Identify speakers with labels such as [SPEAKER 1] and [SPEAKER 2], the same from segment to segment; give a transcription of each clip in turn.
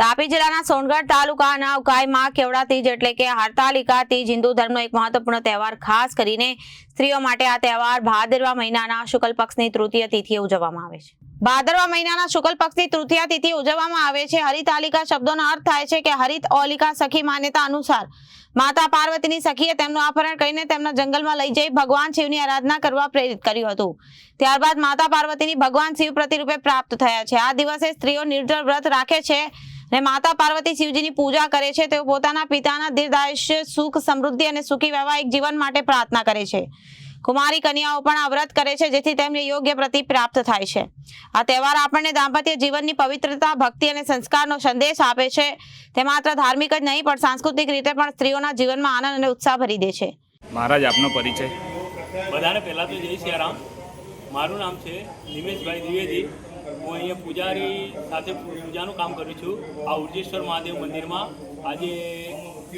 [SPEAKER 1] તાપી જિલ્લાના સોનગઢ તાલુકાના ઉકાઈમાં કેવડા તીજ એટલે કે હરતાલિકા તીજ હિન્દુ ધર્મનો એક મહત્વપૂર્ણ તહેવાર ખાસ કરીને સ્ત્રીઓ માટે આ તહેવાર ભાદરવા મહિનાના શુક્લ પક્ષની તૃતીય તિથિએ ઉજવવામાં આવે છે. ભાદરવા મહિનાના શુક્લ પક્ષની તૃતીય તિથિ ઉજવવામાં આવે છે. હરિતાલિકા શબ્દોનો અર્થ થાય છે કે હરિત ઓલિકા સખી માન્યતા અનુસાર માતા પાર્વતીની સખીએ તેમનું અપહરણ કરીને તેમના જંગલમાં લઈ જઈ ભગવાન શિવની આરાધના કરવા પ્રેરિત કર્યું હતું. ત્યારબાદ માતા પાર્વતીની ભગવાન શિવ પ્રતિરૂપે પ્રાપ્ત થયા છે. આ દિવસે સ્ત્રીઓ નિર્જળ વ્રત રાખે છે. અને માતા પાર્વતી શિવજીની પૂજા કરે છે. તેઓ પોતાના પિતાના દીર્ઘાયુષ્ય સુખ સમૃદ્ધિ અને સુખી વૈવાહિક જીવન માટે પ્રાર્થના કરે છે. કુમારી કન્યાઓ પણ અવ્રત કરે છે જેથી તેમને યોગ્ય પ્રતિ પ્રાપ્ત થાય છે. આ તહેવાર આપણને દાંપત્ય જીવનની પવિત્રતા ભક્તિ અને સંસ્કારનો સંદેશ આપે છે. તે માત્ર ધાર્મિક જ નહીં પણ સાંસ્કૃતિક રીતે પણ સ્ત્રીઓના જીવનમાં આનંદ અને ઉત્સાહ ભરી દે છે.
[SPEAKER 2] મહારાજ આપનો પરિચય.
[SPEAKER 3] બધાને પહેલાં તો જય સિયારામ મારું નામ છે નિમેશભાઈ દ્વિવેદી. હું અહીંયા પૂજારી સાથે પૂજાનું કામ કરું છું. આ ઉર્જેશ્વર મહાદેવ મંદિરમાં. આજે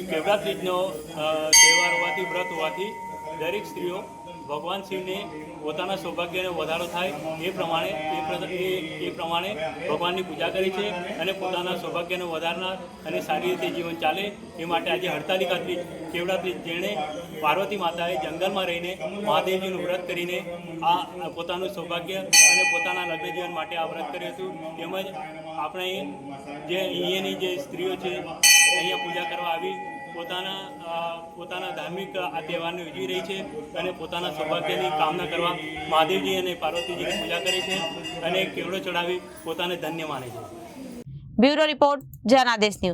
[SPEAKER 3] કેવડા ત્રીજનો તહેવાર હોવાથી, વ્રત હોવાથી દરેક સ્ત્રીઓ ભગવાન શિવને પોતાના સૌભાગ્યને વધારો થાય એ પ્રમાણે, એ પ્ર- એ- એ પ્રમાણે ભગવાનની પૂજા કરે છે અને પોતાના સૌભાગ્યને વધારનાર અને સારી રીતે જીવન ચાલે એ માટે આજે હડતાલિકા ત્રીજ કેવડા જેણે પાર્વતી માતાએ જંગલમાં રહીને મહાદેવજીનું વ્રત કરીને આ પોતાનું સૌભાગ્ય અને પોતાના લગ્ન જીવન માટે આ વ્રત કર્યું હતું. તેમજ આપણે જે અહીંયાની જે સ્ત્રીઓ છે, અહીંયા પૂજા કરવા આવી પોતાના પોતાના ધાર્મિક આ તહેવારને ઉજવી રહી છે અને પોતાના સૌભાગ્યની કામના કરવા મહાદેવજી અને પાર્વતીજીની પૂજા કરે છે અને કેવડો ચડાવી પોતાને ધન્ય માને છે.
[SPEAKER 1] Bureau report Janadesh news.